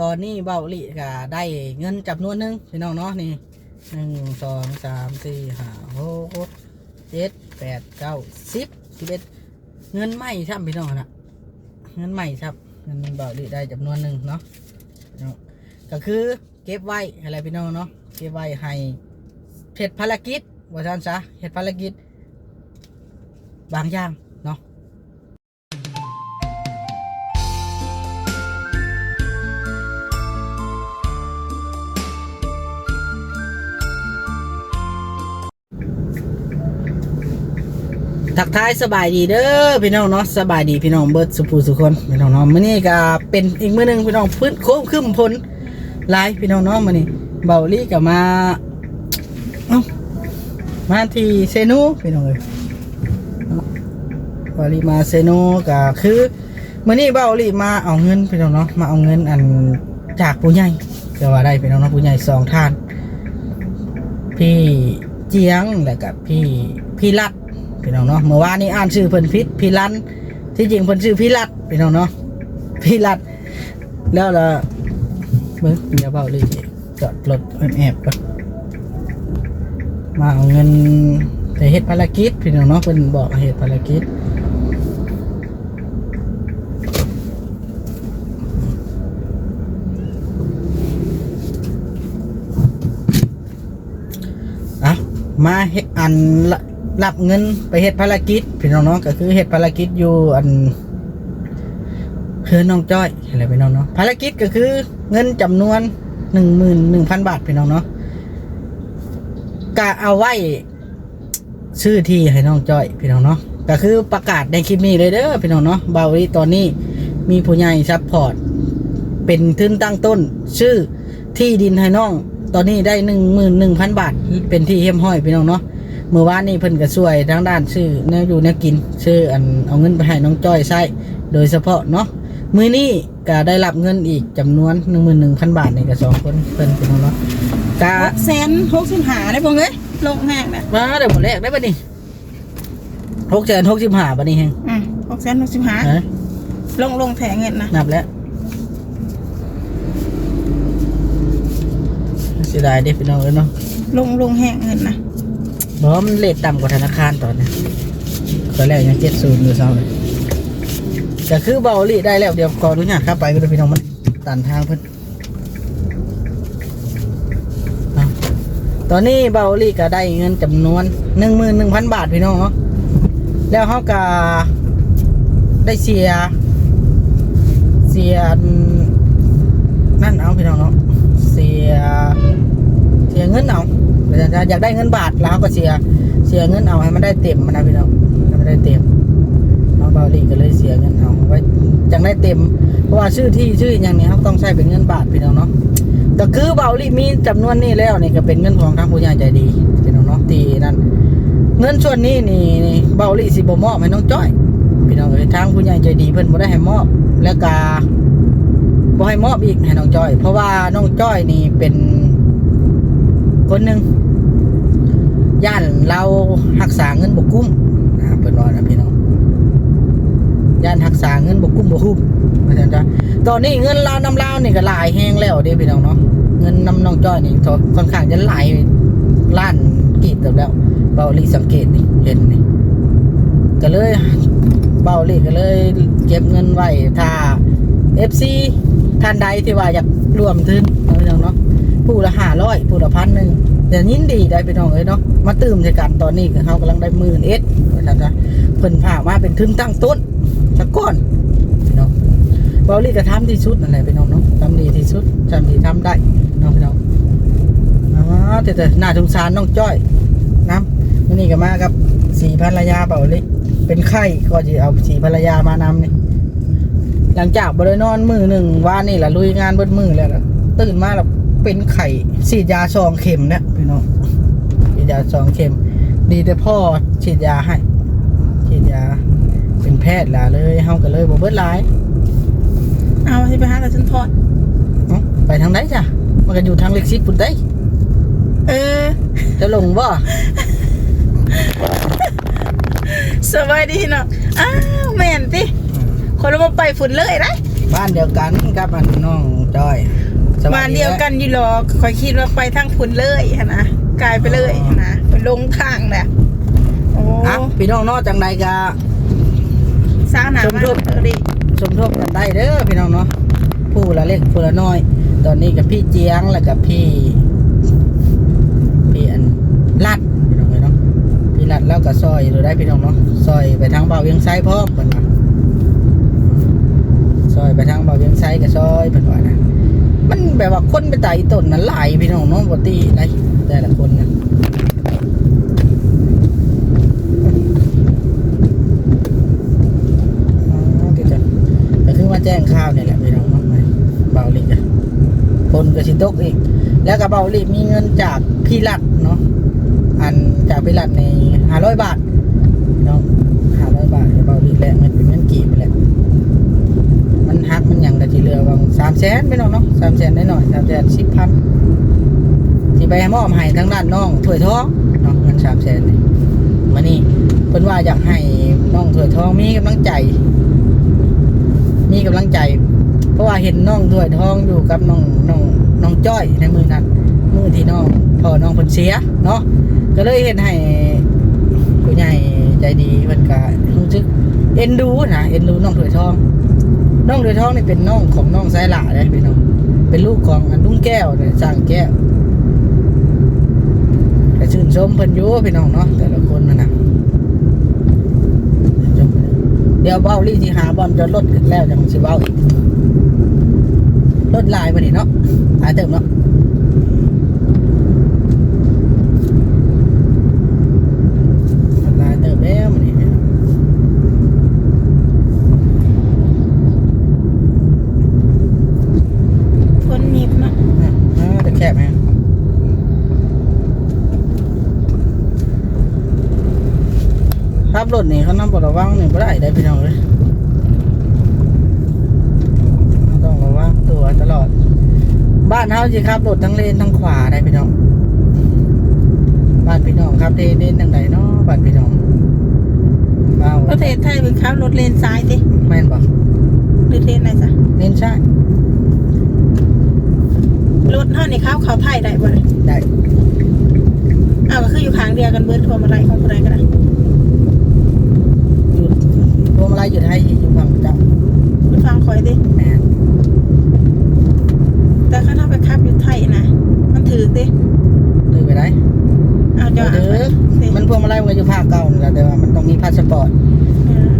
ตอนนี้เบาลีก็ได้เงินจำนวนหนึ่งพี่น้องเนาะนี่หนึ่งสองสามสี่ห้าหกเจ็ดแปดเก้าสิบสิบเอ็ดเงินไม่ครับพี่น้องนะเงินไม่ครับเงินเบาลีได้จำนวนหนึ่งเนาะก็คือเก็บไว้อะไรพี่น้องเนาะเก็บไว้ให้เฮ็ดภารกิจว่าท่านซะเฮ็ดภารกิจ บางอย่าง ทักทายสบายดีเด้อพี่น้องเนาะสบายดีพี่น้องเบิร์ดสุภูสุคนพี่น้องเนาะมื้อนี้ก็เป็นอีกมื้อหนึงพี่น้องพื้นโค้งขึ้นพ้นหลายพี่น้องเนาะมื้อนี้เบาลี่ก็มาเอ้ามาที่เซนูพี่น้องเอ้ยเบาลี่มาเซนูก็คือมื้อนี้เบาลี่มาเอาเงินพี่น้องเนาะมาเอาเงินอันจากผู้ใหญ่ก็ว่าได้พี่น้องเนาะผู้ใหญ่สองท่าน พี่เจียงแล้วกับพี่พี่รัด พี่น้องเนาะเมื่อวานนี้อ่านชื่อเพิ่นพิษพี่รันที่จริงเพิ่นชื่อพี่รัดพี่น้องเนาะพี่รัดแล้วละเบิ่งเดี๋ยวเบาเลยจอดรถแอบๆก่อนมาเอาเงินไปเฮ็ดภารกิจพี่น้องเนาะเพิ่นบอกเฮ็ดภารกิจอะมาเฮ็ดอันละ รับเงินไปเฮ็ดภารกิจพี่น้องเนาะก็คือเฮ็ดภารกิจอยู่อันคือน้องจ้อยอะไรพี่น้องเนาะภารกิจก็คือเงินจำนวนหนึ่งหมื่นหนึ่งพันบาทพี่น้องเนาะกะเอาไว้ชื่อที่ให้น้องจ้อยพี่น้องเนาะก็คือประกาศในคลิปนี้เลยเด้อพี่น้องเนาะบาวีตอนนี้มีผู้ใหญ่ซัพพอร์ตเป็นทุนตั้งต้น ชื่อที่ดินให้น้อง ตอนนี้ได้หนึ่งหมื่นหนึ่งพันบาท เป็นที่เฮี้ยมห้อยพี่น้องเนาะ เมื่อวานนี้เพิ่นก็ช่วยทางด้านชื่อแนวอยู่แนวกินชื่ออันเอาเงินไปให้น้องจ้อยใช้โดยเฉพาะเนาะมือนี้ก็ได้รับเงินอีกจำนวนหนึ่งหมื่นหนึ่งพันบาทนี่ก็สองคนเพิ่นพี่น้องเนาะกะหกแสนหกสิบหาได้บ่เอ้ยลงแห้งนะมาเดี๋ยวหมดแรกได้ปะนี่หกแสนหกสิบห้าปะนี่เฮงอืมหกแสนหกสิบหาเอ้ยลงลงแถงเงินนะนับแล้วเสียดายเด็พี่น้องเอ้ยเนาะลงลงแห้งเงินนะ บอมันเลทต่ำกว่าธนาคารตอนนี้ตอนแรกยังเจ็ดศูนย์อยู่เศร้าเลยก็คือเบาลีได้แล้วเดี๋ยวขอดูเนี่ยครับไปก็ได้พี่น้องมันตันทางเพิ่อาตอนนี้เบาลีก็ได้เงินจำนวนหนึ่งหมื่นหนึ่งพันบาทพี่น้องเนาะแล้วเขาก็ได้เสีย เสียนั่นเอาพี่น้องเนาะเสียเสียเงินเอา อยากได้เงินบาทแล้วเขาก็เสียเสียเงินเอาให้มันได้เต็มมันนะพี่น้องให้มันได้เต็มน้องเบาลีก็เลยเสียเงินเอาไว้จังได้เต็ม เพราะว่าชื่อที่ชื่ออย่างนี้เขาต้องใช้เป็นเงินบาทพี่น้องเนาะก็คือเบาลีมีจำนวนนี้แล้วนี่ก็เป็นเงินของทางผู้ใหญ่ใจดีพี่น้องเนาะตีนั่นเงินส่วนนี้นี่นี่เบาลีสิบ่มอบให้น้องจ้อยพี่น้องเอ้ยทางผู้ใหญ่ใจดีเพิ่นบ่ได้ให้มอบแล้วก็บ่ให้มอบอีกให้น้องจ้อย เพราะว่าน้องจ้อยนี่เป็น คนหนึ่งย่านเราหักษาเงินบกกุ้มนะเปิดว่านะพี่น้องย่านหักษาเงินบกกุ้มบกคุ้มมาจันจ้ะตอนนี้เงินลานำลานี่ก็หลายแห้งแล้วเด้พี่น้องเนาะเงินนำน้องจ้อยนี่ค่อนข้างจะหลายล้านกีบเติบแล้วเบาลีสังเกตนี่เห็นนี่ก็เลยเบาลีก็เลย เก็บเงินไว้ถ้า FC ท่านใดที่ว่าอยากรวมทุนพี่น้องเนาะ ผู้ละห้าร้อยผู้ละพันหนึ่งเดี๋ยวยินดีได้ไปน้องเอ้ยเนาะมาตื่มใส่กันตอนนี้คือเขากำลังได้หมื่นเอ็ดนะจ๊ะเพิ่นผ่ามาเป็นทุนตั้งต้นสักก้อนพี่น้องเบาลี่ก็ทำที่สุดนั่นแหละพี่น้องเนาะทำดีที่สุดทำดีทำได้น้องพี่น้องอ๋อแต่แต่น่าสงสารน้องจ้อยน้ำวันนี้ก็มากับสีภรรยาเบาลี่เป็นไข้ก็จะเอาสีภรรยามานำนี่หลังจากบริโนอนมือหนึ่งวานี่แหละลุยงานเบิดมือแล้วล่ะตื่นมาแล้ว เป็นไข่ฉีดยาซองเข็มเนี่ยพี่น้องฉีดยาซองเข็ม ดีแต่พ่อฉีดยาให้ฉีดยา เป็นแพทย์ล่ะเลยเฮาก็เลยบ่เบิดหลายเอาสิไปหาแต่ฉันทอดเอ้าไปทางไหนจ้ะมันก็อยู่ทางเล็กซิปปุ่นได้เออ จะลงบ่สบายดีเนาะอ้าวแม่นติคนละมาไปฝุ่นเลยนะบ้านเดียวกันกับอันน้องจอยสส บ้านเดียวกันอยู่หรอกคอยคิดว่าไปทางคุณเลยหั่นนะกลายไปเลยหั่นนะไปลงทางแหละโอ้อะพี่น้องเนอกจังใดก็ สร้างหนาชมมารูปเออดิสมทบกันได้เด้อพี่น้องเนาะผู้ละเล็กผู้ละน้อย ตอนนี้กับพี่เจียงแล้วกับพี่ พี่อันลัดพี่น้องเนาะพี่ลัดแล้วก็ซอยดูได้พี่น้องเนาะซอยไปทางเบาเวียงไซพร้อมเพิ่นว่าซอยไปทางเบาเวียงไซก็ซอยเพิ่นว่านะ มันแบบว่าคนไปไต่ต้นนั้นหลายพี่น้องนาะปกติได้แต่ละคนนะอ๋อเดี๋ยวจะก็คือมาแจ้งข่าวเนี่ยแหละพี่น้องเนาะเบาลิกอะคนก็สิตกอีก แล้วก็เบาลิกมีเงินจากพี่รัดเนาะอันจากพี่รัดในห้าร้อยบาทน้องห้าร้อยบาทให้เบาลิกแหละมันเป็นเงินกี่ไปแหละมันหักมันหย ทีเรือวางสามแสนไม่น้องเนาะสามแสนได้หน่อยสามแสนสิบพันที่ไปมอบให้ทางด้านน้องถวยทองเนาะเงินสามแสนนี่มานี่เพิ่นว่าอยากให้น้องถวยทองมีกำลังใจ มีกำลังใจ เพราะว่าเห็นน้องถวยทองอยู่กับน้องน้องน้องจ้อยในมือนั้นมือที่น้องพ่อน้องเพิ่นเสียเนาะก็เลยเห็นให้ผู้ใหญ่ใจดีเพิ่นก็รู้สึกเอ็นดูนะเอ็นดูน้องถวยทอง น้องโดยท้องนี่เป็นน้องของน้องสายหล่าเลยพี่น้องเป็นลูกของอันลุงแก้วเนี่ยสร้างแก้วแต่ชื่นชมเพิ่นอยู่พี่น้องเนาะแต่ละคนนะนะชื่นชมเพิ่นอยู่เดี๋ยวเบ้าลี่ที่หาบอลจะลดขึ้นแล้วจังสิเบ้าอีกรถลายมาดิเนาะหายเติมเนาะรถลายเติมแล้วมาดิพี่น้อง คนมีบเนาะ อ่าจะแคบไหมขับรถนี่เขานำบระ วังนี่บ่ได้ได้พี่น้องเลยต้องระวังตัวตลอด บ้านเฮาสิขับรถทั้งเลนทั้งขวาได้พี่น้องบ้านพี่น้องครับเลนเลนทางใดเนาะบ้านพี่น้องเบ้าประเทศไทยเป็นขับรถเลนซ้ายดิแม่นบ่หรือเลนไหนซะเลนใช่รถเท่านี่เข้าเขาไทยได้บ่เลยได้อ้าวก็คืออยู่ข้างเดียวกันเบิดทั่วมาไรของผู้ใดก็ได้หยุด พวงมาลัยหยุดให้อยู่ฝั่งเจ้าไปฟังคอยดิแม่นแต่ข้าถ้าไปขับอยู่ไทยนะมันถือดิเลยไปได้เอาจะเด้อดิมันพวงมาลัยมันก็อยู่ภาคเก่านี่แหละแต่ว่ามันต้องมีพาสปอร์ตเออ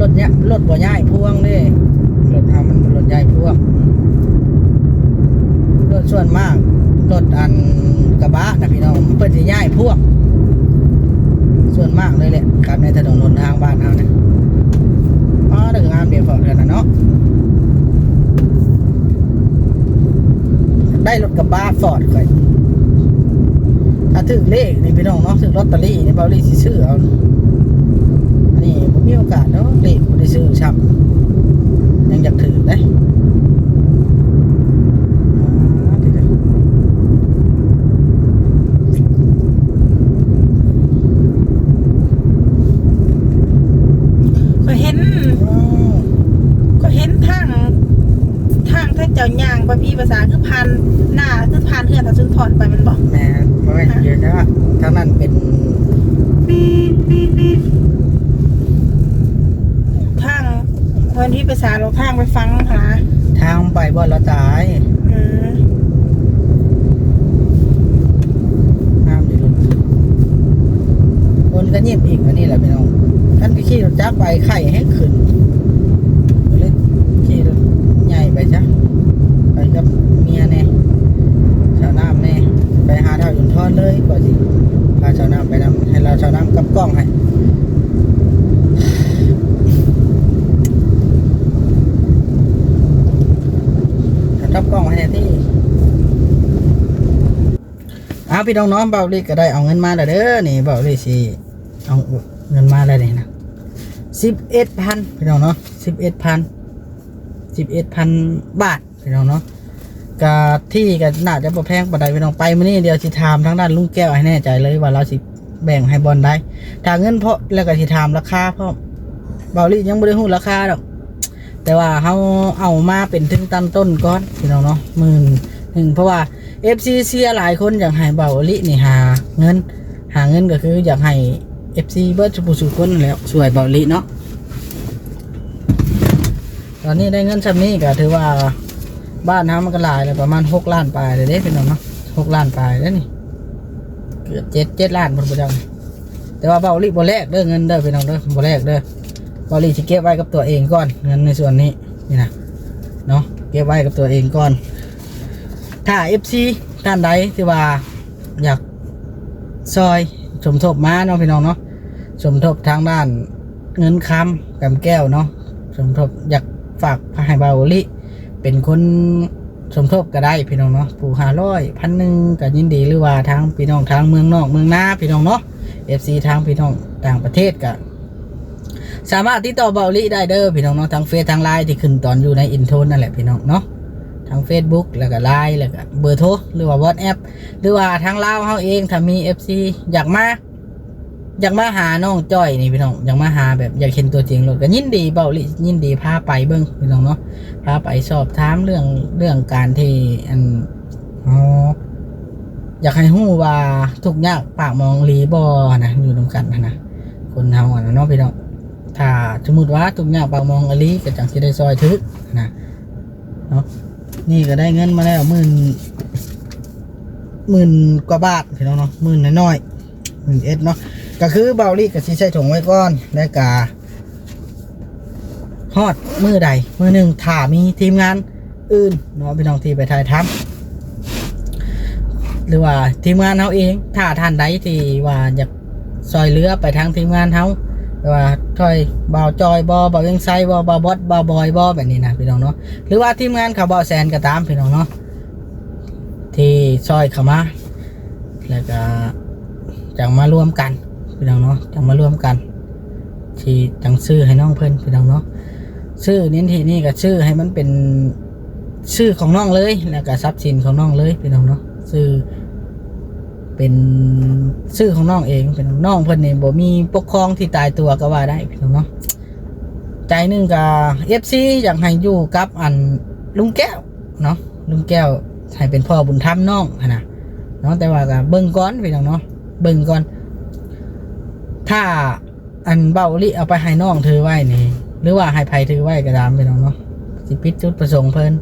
รถเนี้ยรถบ่ย้ายพวงเด้รถทำมันเป็นรถย้ายพวงรถส่วนมากรถอันกระบะนะพี่น้องมันเปิดสิย้ายพวง ส่วนมากเลยแหละครับในถนนหนทางบ้านเฮานะอ๋อถึงงามเดี๋ยวฝอกเดือนนะเนาะได้รถกระบะฟอร์ดก่อยถ้าถึงเลขนี่พี่น้องเนาะถึงลอตเตอรี่นี่เบาลี่สิซื้อเอาอันนี้ผมมีโอกาสเนาะเด็กบ่ได้ซื้อชับยังอยากถือได้อ่าเดี๋ยว ก็เห็น ๆอ๋อ ก็เห็นทางทางถ้าเจ้าย่างไป พี่ภาษาคือพันหน้าคือพันเฮือนถ้าซึ่งถอนไปมันบอกแหม่บ่แม่นเยอะนะทางนั้นเป็นทางวันที่ภาษาเราทางไปฟังหาทางไปบ่ละตายเออห้ามอยู่รถคนก็เงียบอีกอันนี้แหละพี่น้องท่านก็ขี่รถจักรไปไข่ให้ขึ้นก็เลยขี่รถใหญ่ไปจ้ะไปกับเมียแน่ชาวน้ำแน่ไปหาเท่ายุนท อนเลยกว่าสิพาชาวน้ำไปนำให้เราชาวน้ำกับกล้องให้รับกล้องให้ที่เอาพี่น้องน้องเบาลีก็ได้เอาเงินมาแล้วเด้อนี่เบาลีสิเอาเงินมาแล้วนี่นะสิบเอ็ดพันพี่น้องเนาะสิบเอ็ดพันสิบเอ็ดพันบาทพี่น้องเนาะ กะที่ก็น่าจะบ่แพงปานใดพี่น้องไปมื้อนี้เดียวสิถามทางด้านลุงแก้วให้แน่ใจเลยว่าเราสิแบ่งให้บอลได้ถ้าเงินเพราะแล้วก็สิถามราคาเพราะเบาลี่ยังบ่ได้ฮู้ราคาดอก แต่ว่าเฮาเอามาเป็นถึงตันต้นก่อนพี่น้องเนาะหมื่นหนึ่งเพราะว่า FC เสียหลายคนอยากให้เบาลี่นี่หาเงิน หาเงินก็คืออยากให้ FC เบิร์ดสุปุสุคนแล้วสวยเบาลี่เนาะตอนนี้ได้เงินซำนี้ก็ถือว่า บ้านเฮามันก็หลายแล้วประมาณ6ล้านปลายเลยเด้พี่น้องเนาะ6ล้านปลายแล้วนี่เกือบเจ็ดเจ็ดล้านพุ่นบ่จังแต่ว่าเบาลี่บ่แลกเด้อเงินเด้อพี่น้องเด้อบ่แลกเด้อบริจะเก็บไว้กับตัวเองก่อนเงินในส่วนนี้นี่นะเนาะเก็บไว้กับตัวเองก่อน ถ้า FC ท่านใดที่ว่าอยากซอยสมทบมาเนาะพี่น้องเนาะสมทบทางด้านเงินคำกับแก้วเนาะสมทบอยากฝากให้บาวลิ เป็นคนสมทบก็ได้พี่น้องเนาะผู้หาร้อยพันหนึ่งก็ยินดีหรือว่าทางพี่น้องทางเมืองนอกเมืองนาพี่น้องเนาะ FC ทางพี่น้องต่างประเทศก็สามารถติดต่อเบาลิได้เด้อพี่น้องเนาะทางเฟซทางไลน์ที่ขึ้นตอนอยู่ในอินโทรนั่นแหละพี่น้องเนาะทาง Facebook แล้วก็ไลน์แล้วก็เบอร์โทรหรือว่า WhatsApp หรือว่าทางลาวเฮาเองถ้ามี FC อยากมา อยากมาหาน้องจ้อยนี่พี่น้องอยากมาหาแบบอยากเห็นตัวจริงรถก็ยินดีเบาลิยินดีพาไปเบิ่งพี่น้องเนาะพาไปสอบถามเรื่องเรื่องการที่อันอ๋ออยากให้ฮู้ว่าทุกยากปากมองลีบ่นะอยู่นํกันนะนะคนเฮาอะเนาะพี่น้องถ้าสมมติว่าทุกอย่างปากมองอลีก็จังสิได้ซอยทึกนะเนาะนี่ก็ได้เงินมาแล้วหมื่นหมื่นกว่าบาทพี่น้องเนาะหมื่นน้อยๆ หมื่นเอ็ดเนาะก็คือเบาลี่กับซีใส่ถุงไว้ก่อนแล้วกาฮอดมือใดมือหนึ่งถ้ามีทีมงานอื่นเนาะพี่น้องที่ไปถ่ายทำหรือว่าทีมงานเขาเอง ถ้าท่านใดที่ว่าอยากซอยเหลือไปทางทีมงานเขาแต่ว่าถอยเบาจอยบอเบายังไซบอเบาบอสเบาบอยบอแบบนี้นะพี่น้องเนาะหรือว่าทีมงานเขาเบาแซนก็ตามพี่น้องเนาะที่ซอยเข้ามาแล้วก็ จังมารวมกันพี่น้องเนาะจังมารวมกัน ที่จังซื้อให้น้องเพิ่อนพี่น้องเนาะซื้อนี้ที่นี่ก็ซื้อให้มันเป็นชื่อของน้องเลยแล้วก็ทรัพย์สินของน้องเลยพี่น้องเนาะซื้อเป็นชื่อของน้องเองเป็นน้องเพิ่อนนี่บ่มีปกครองที่ตายตัวก็ว่าได้พี่น้องเนาะใจหนึงกับ FC อยากให้อยู่กับอันลุงแก้วเนาะลุงแก้วให้เป็นพ่อบุญธรรมน้องนะเนาะแต่ว่าก็เบิ่งก่อนพี่น้องเนาะ เบิ่งก่อน ถ้าอันเบาลิเอาไปให้น้องถือไว้นี่ หรือว่าให้ไผถือไว้ก็ตามพี่น้องเนาะสิปิจุดประสงค์เพิ่น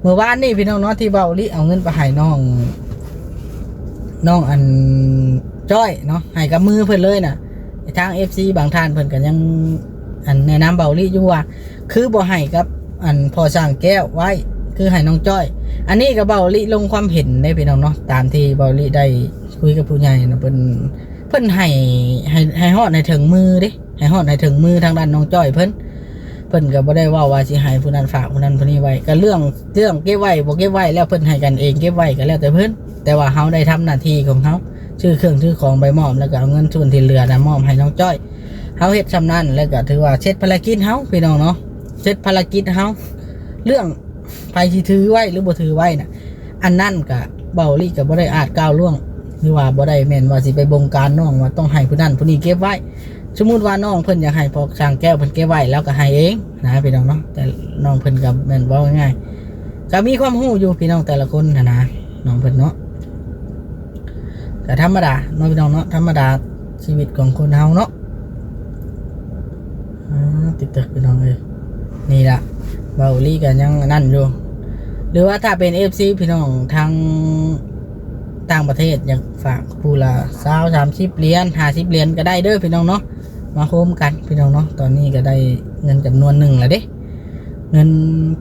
เมื่อวานนี่พี่น้องเนาะที่เบาลิเอาเงินไปให้น้องน้องอันจ้อยเนาะให้กับมือเพิ่นเลยน่ะทาง FC บางท่านเพิ่นก็ยังอันแนะนำเบาลี่อยู่ว่าคือบ่ให้กับ อันพอสร้างแก้วไว้ คือให้น้องจ้อย อันนี้ก็เบาลี่ลงความเห็นได้พี่น้องเนาะตามที่เบาลี่ได้ คุยกับผู้ใหญ่นะเพิ่นเพิ่นให้ให้ให้ฮอดในถึงมือเด้ให้ฮอดในถึงมือทางด้านน้องจ้อยเพิ่นเพิ่นก็บ่ได้ว่าว่าสิให้ผู้นั้นฝากผู้นั้นผู้นี้ไว้ก็เรื่องเรื่องเก็บไว้บ่เก็บไว้แล้วเพิ่นให้กันเองเก็บไว้ก็แล้วแต่เพิ่นแต่ว่าเขาได้ทำหน้าที่ของเขาชื่อเครื่องชื่อของใบมอบแล้วก็เอาเงินส่วนที่เหลือนะมอบให้น้องจ้อยเขาเฮ็ดชำนาญแล้วก็ถือว่าเช็ดภารกิจเขาพี่น้องเนาะเช็ดภารกิจเขาเรื่องไปที่ถือไว้หรือบ่ถือไว้น่ะอันนั่นก็เบาลี่ก็บ่ได้อาจก้าวล่วง หรือว่าบ่ได้แม่นว่าสิไปบงการน้องว่าต้องให้ผู้นั้นผู้นี้เก็บไว้ สมมุติว่าน้องเพิ่นอยากให้พอช่างแก้วเพิ่นเก็บไว้แล้วก็ให้เองนะพี่น้องเนาะแต่น้องเพิ่นก็แม่นเว้าง่ายๆก็มีความรู้อยู่พี่น้องแต่ละคนนะนะน้องเพิ่นเนาะแต่ธรรมดาน้องพี่น้องเนาะธรรมดาชีวิตของคนเฮาเนาะติดตึกพี่น้องเลยนี่ละเบาลี่กันยังนั่นอยู่หรือว่าถ้าเป็นเอฟซีพี่น้องทาง ต่างประเทศอยากฝากผู้ละสาวสามสิบเหรียญห้าสิบเหรียญก็ได้เด้อพี่น้องเนาะมาโฮมกันพี่น้องเนาะตอนนี้ก็ได้เงินจำนวนหนึ่งแล้วเด้เงิน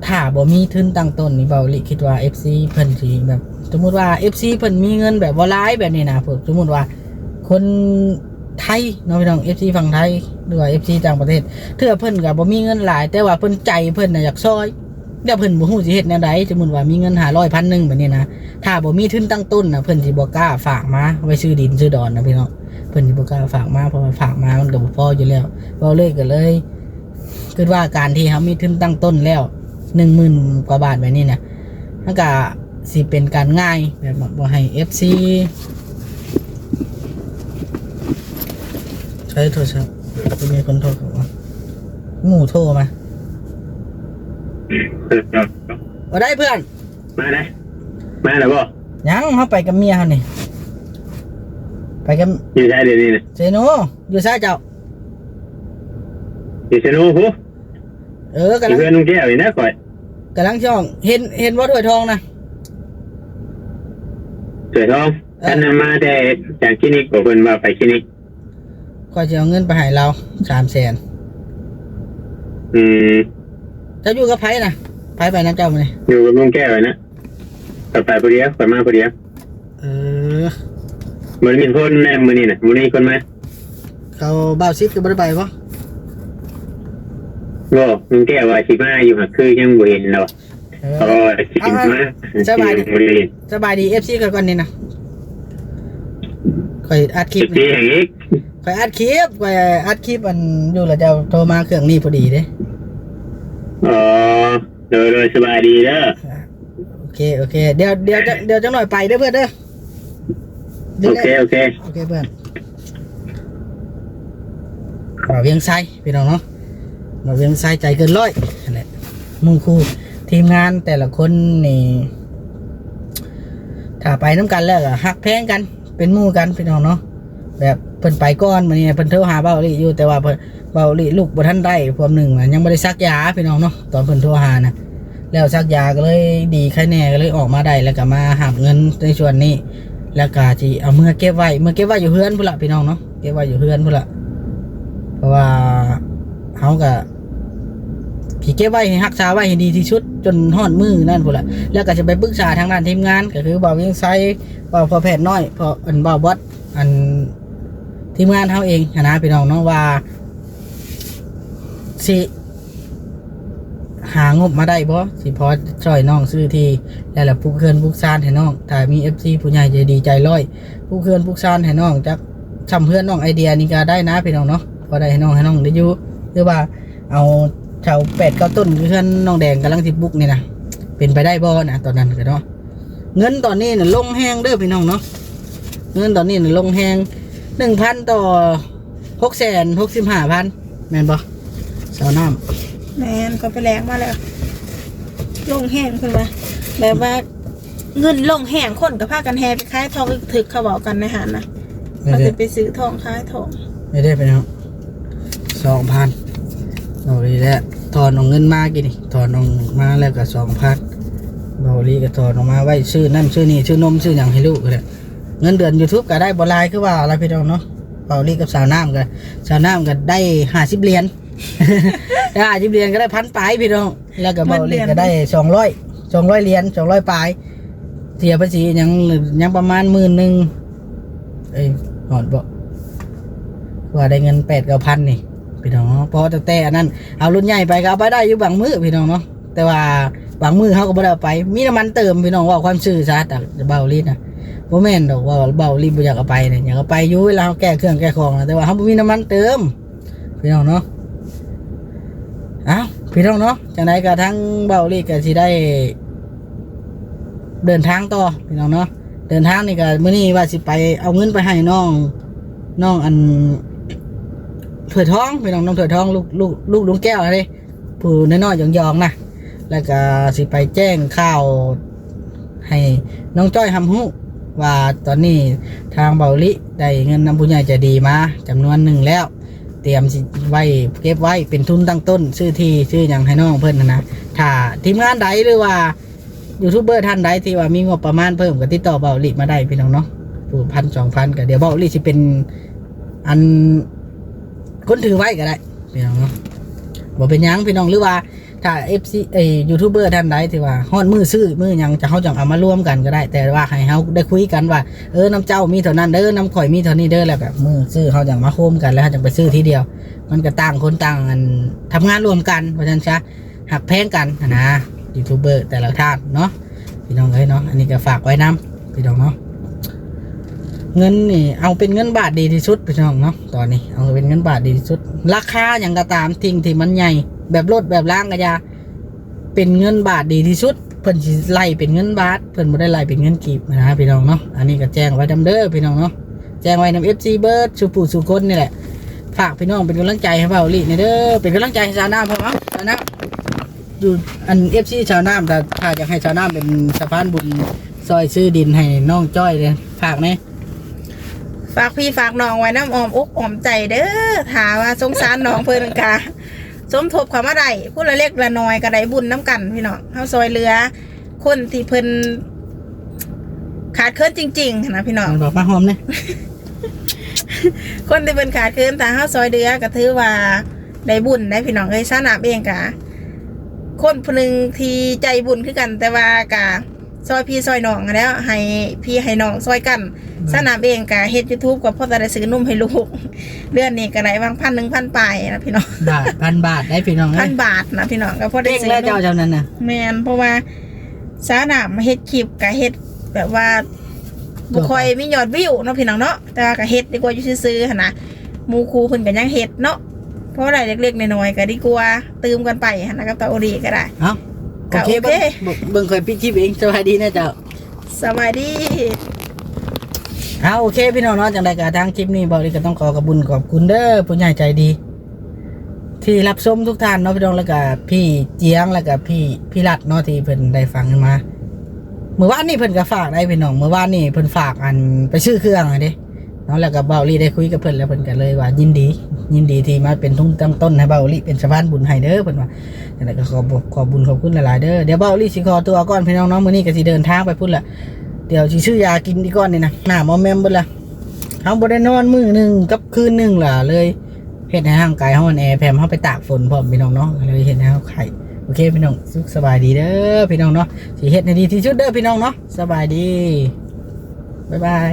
ถ้าบ่มีทุนตั้งต้นนี่เบาลิคิดว่า FC เพิ่นสิแบบสมมุติว่า FC เพิ่นมีเงินแบบบ่หลายแบบนี้นะผมสมมุติว่า คนไทยเนาะพี่น้อง FC ฝั่งไทยหรือว่า FC ต่างประเทศเทื่อเพิ่นก็บ่มีเงินหลาย แต่ว่าเพิ่นใจเพิ่นน่ะอยากซอย เดี๋ยวเพิ่นบ่ฮู้สิเฮ็ดแนวใดสมมุติว่ามีเงิน500 1,000นึงแบบนี้นะถ้าบ่มีทุนตั้งต้นน่ะเพิ่นสิบ่กล้าฝากมาไว้ซื้อดินซื้อดอนนะพี่น้องเพิ่นสิบ่กล้าฝากมาเพราะว่าฝากมามันก็บ่พออยู่แล้วเว้าเลยก็เลยคิดว่าการที่เขามีทุนตั้งต้นแล้วหนึ่งหมื่นกว่าบาทแบบนี้เนี่ยมันก็สิเป็นการง่ายแบบบ่ให้ FC ใช้โทรศัพท์มีคนโทรเข้ามาหมู่โทรมา เอาได้เพื่อน มาได้มาแล้วบ่ยังเขาไปกับเมียเขานี่ไปกับอยู่ใช่เดี๋ยวนี้นะเซโนอยู่ซ่าเจ้าอยู่ชนูผู้เอออกำลัยู่งเพื่อนลุงแก้วนี่นะก่อยกำลังช่องเห็นเห็นว่าถ้วยทองนะเสือทองท่านนำมาแต่จากคลินิกบอกเพิ่นว่าไปคลินิกก็จะเอาเงินไปให้เราสามแสนอืม เจ้าอยู่กับไผ่นะไผ่ไปน้ำเจ้ามาเลยอยู่กับลุงแก้วนะกลับไปคนเดียวกลับมาคนเดียวเออมันมีคนแม่มือนี่นะมือนี้คนมาเขาบ่าวซิดกับบริไปปะบ่ลุงแก้วว่าสิมาอยู่หักคือยังบ่เห็นเราเออ๋ออสิมาสบายดี บ่ได้เห็นสบายดีเอฟซีก่อนนี่นะคอยอัดคลิสิปบปีอย่างนี้คอยอัดคลิปคอยอัดคลิปอันอยู่แล้วเจ้าโทรมาเครื่องนี้พอดีเด้ อ๋อโดยโดยสบายดีเด้อโอเคโอเค เดี๋ยวเดี๋ยวจะเดี๋ยวจังหน่อยไปเด้อเพื่อนเด้อดี๋ยโอวเคนี้โอเคโอเคเพื่อนมาเวียงไซพี่น้องเนาะมาเวียงไซใจเกินร้อยนั่นแหละหมุงคู่ทีมงานแต่ละคนนี่ถ้าไปน้ำกันแล้วก็ฮักแพงกัน เป็นหมู่กันพี่น้องเนาะแบบ เพิ่นไปก่อนมื้อนี้เพิ่นโทรหาเบาลีอยู่แต่ว่าเพิ่นเบาลีลูกบ่ทันได้พวกหนึ่งน่ะยังบ่ได้ซักยาพี่น้องเนาะตอนเพิ่นโทรหานะแล้วซักยาก็เลยดีแค่แน่ก็เลยออกมาได้แล้วก็มาหาเงินในส่วนนี้ แล้วก็สิเอาเมื่อเก็บไว้เมื่อเก็บไว้อยู่เฮือนพุ่นละพี่น้องเนาะเก็บไว้อยู่เฮือนพุ่นละเพราะว่าเฮาก็พี่เก็บไว้ให้รักษาไว้ให้ดีที่สุดจนฮอดมือนั่นพุ่นละแล้วก็จะไปปรึกษาทางด้านทีมงานก็คือบ่าวเวียงไซบ่าวพอแพทย์น้อยพออันบ่าวบอสอัน ทีมงานเฮาเองนะพี่น้องเนาะว่าสิหางบมาได้บ่สิพอช่วยน้องซื้อทีแล้วล่ะผู้เคลื่อนผู้ซานให้น้องถ้ามี FC ผู้ใหญ่ใจดีใจร้อย ผู้เคลื่อนผู้ซานให้น้องจักทำเพื่อนน้องไอเดียนี่ก็ได้นะพี่น้องเนาะพอได้ให้น้องให้น้องได้อยู่หรือว่าเอาชาวแปดเก้าต้นเพื่อนน้องแดงกำลังสิบุกนี่นะเป็นไปได้บ่นะตอนนั้นก็เนาะเงินตอนนี้น่ะลงแห้งเด้อพี่น้องเนาะเงินตอนนี้น่ะลงแห้ง หนึ่งพันต่อหกแสนหกสิบห้าพันแม่นบ่สาวน้ำแมนก็ไปแรงมาแล้วลงแห้งเพิ่นว่าแบบว่าเงินลงแห้งคนกับพากันแห่ไปขายทองถึกเขาบอกกันในหานนะไม่เขาได้จะไปซื้อทองขายทองไม่ได้ไปเนาะสองพันเบาลีแล้วถอนเอาเงินมากี่นี่ถอนออกมาแล้วก็สองพันเบาลีก็ถอนออกมาไว้ซื้อนั่นซื้อนี่ซื้อนมซื้ออย่างให้ลูกก็ได้ เงินเดือนยูทูบก็ได้บอลายคือว่าอะไรพี่น้องเนาะเบาลีกับสาวน้ำกันสาวน้ำก็ได้ห้าสิบเหรียญ ได้ห้าสิบเหรียญก็ได้พันปลายพี่น้องแล้วก็เบาลีก็ได้สองร้อยสองร้อยเหรียญสองร้อยปลายเสียภาษียังยังประมาณหมื่นหนึ่งเอ้ยหอดบอกว่าได้เงินแปดเก้าพันนี่พี่น้องเนาะเพราะแต่แต่อันนั้นเอารุ่นใหญ่ไปก็เอาไปได้อยู่บางมือพี่น้องเนาะแต่ว่าบางมือเขาก็ไม่ได้เอาไป มีน้ำมันเติมพี่น้องว่าความซื่อสัตย์แต่เบาลีดนะ โมแม่นดอกว่าเบาลีดบ่อยากเอาไปเนี่ยอยากเอาไปอยู่เวลาเขาแก้เครื่องแก้ของนะแต่ว่าเขาบ่มีน้ำมันเติมพี่น้องเนาะอ้าพี่น้องเนาะจากไหนก็ทั้งเบาลีก็สิได้ เดินทางต่อพี่น้องเนาะเดินทางนี่ก็มื้อนี้ว่าสิไปเอาเงินไปให้น้องน้องอันเถื่อท้องพี่น้องน้องเถื่อท้องลูกลูกลูกลุงแก้วอะไรผู้น้อยๆหยองๆนะแล้วก็สิไปแจ้งข่าวให้น้องจ้อยทำหู้ ว่าตอนนี้ทางเบาลิได้เงินน้ำผู้ใหญ่จะดีมาจำนวนหนึ่งแล้ว เตรียมไว้เก็บไว้เป็นทุนตั้งต้นซื้อที่ซื้ออย่างให้น้องเพิ่นนะนะถ้าทีมงานใดหรือว่ายูทูบเบอร์ท่านใดที่ว่ามีงบประมาณเพิ่มก็ติดต่อเบาลิมาได้พี่น้องเนาะผู้พันสองพันก็เดี๋ยวเบาลิสิเป็นอันคนถือไว้ก็ได้พี่น้องเนาะบอกเป็นยังพี่น้องหรือว่า ถ้าเอฟซีเอยูทูบเบอร์ท่านใดที่ว่าฮอดมือซื้อมือหยังจะเขาจังเอามาร่วมกันก็ได้ แต่ว่าให้เขาได้คุยกันว่า เออน้ำเจ้ามีเท่านั้นเด้อน้ำข่อยมีเท่านี้เด้อแล้วแบบมือซื้อเขาจังมาโฮมกันแล้วเขาจังไปซื้อทีเดียว มันก็ต่างคนต่างอันทำงานร่วมกันเพราะฉะนั้นซะหักแพงกันนะยูทูบเบอร์แต่ละท่านเนาะพี่น้องเอ้ยเนาะอันนี้ก็ฝากไว้น้ำพี่น้องเนาะเงินนี่เอาเป็นเงินบาทดีที่สุดพี่น้องเนาะตอนนี้เอาเป็นเงินบาทดีที่สุด ราคาอย่างก็ตามทิ้งที่มันใหญ่ แบบรถแบบล่างก็อยาเป็นเงินบาทดีที่สุด เพิ่นสิไล่เป็นเงินบาท เพิ่นบ่ได้ไล่เป็นเงินกีบนะพี่น้องเนาะอันนี้ก็แจ้งไว้ดำเด้อพี่น้องเนาะแจ้งไว้นำ FC เบิร์ดสุผู้สุคนนี่แหละฝากพี่น้องเป็นกำลังใจให้เบาลีนี่เด้อเป็นกำลังใจให้ชาวนาพอมั้งชาวนาอยู่อันเอฟซีชาวนาแต่ถ้าอยากให้ชาวนาเป็นสะพานบุญซอยซื้อดินให้น้องจ้อยเลยฝากนี่ฝากพี่ฝากน้องไว้น้ำออมอกออมใจเด้อถาว่าสงสารน้องเพิ่นกะ สมทบความอะไรผู้ละเล็กละน้อยก็ได้บุญน้ำกันพี่น้องเฮาซอยเรือ คนที่เพิ่นขาดเคินจริงๆนะพี่น้องมันบอกมาหอมเนี่ยคนที่เป็นขาดเคินแต่เฮาซอยเดือก็ถือว่าได้บุญได้พี่น้องเอ้ยสนามเองกะคนผู้หนึงที่ใจบุญคือกันแต่ว่ากะ ซอยพี่ซอยน้องอะแล้ว ให้พี่ให้น้องซอยกันสนามเองกะเฮ็ด YouTube กับพ่อตาได้ซื้อนุ่มให้ลูกเดือนนี้ก็ได้วางพันหนึ่งพันปลายนะพี่น้องบาทพันบาทได้พี่น้องพัเอ้นยบาทนะพี่น้องก็พอได้เก่งซื้อแล้วเจ้านุ่มเจ้านั้นน่ะแมนเพราะว่าสนามเฮ็ดคลิปกะเฮ็ดแบบว่าบุคอยมียอดวิวเนาะพี่น้องเนาะแต่ว่าก็เฮ็ดดีกว่าอยู่ซื่อๆหั่นนะหมูครูเพิ่นก็ยังเฮ็ดเนาะเพราะอะไรเล็กๆน้อยๆก็ดีกว่า ตืมกันไปหั่นนะกับตาโอดีก็ได้เอ้าโอเค ก็โอเคเบิ่งเบิ่งเคยปิดคลิปเองสวัสดีนะเจ้า สวัสดี เอาโอเคพี่น้องเนาะจังใดก็ทางคลิปนี้บอกเลยก็ต้องขอขอบคุญขอบคุณเด้อผู้ใหญ่ใจดี ที่รับชมทุกท่านเนาะพี่น้องแล้วก็พี่เจียงแล้วก็พี่พี่รัดเนาะที่เพิ่นได้ฟังกันมาเมื่อวานนี่เพิ่นก็ฝากได้พี่น้องเมื่อวานนี่เพิ่นฝากอันไปซื้อเครื่องอะเด้เนาะแล้วก็เบาลี่ได้คุยกับเพิ่นแล้วเพิ่นก็เลยว่ายินดี ยินดีที่มาเป็นทุนตั้งต้นให้เบาลี่เป็นสะพานบุญให้เด้อเพิ่นว่าจังใดก็ขอบอกขอบุญขอบคุณหลายๆเด้อเดี๋ยวเบาลี่สิขอตัวก่อนพี่น้องเนาะมื้อนี้ก็สิเดินทางไปพุ่นละเดี๋ยวสิซื้อยากินดีก่อนนี่นะหน้ามอมแมมเบิดละเฮาบ่ได้นอนมื้อหนึงกับคืนหนึงล่ะเลยเฮ็ดให้ร่างกายเฮามันแอร์แพมเฮาไปตากฝนพร้อมพี่น้องเนาะเลยเฮ็ดให้เฮาไข้โอเคพี่น้องสุขสบายดีเด้อพี่น้องเนาะสิเฮ็ดให้ดีที่สุดเด้อพี่น้องเนาะสบายดีบ๊ายบาย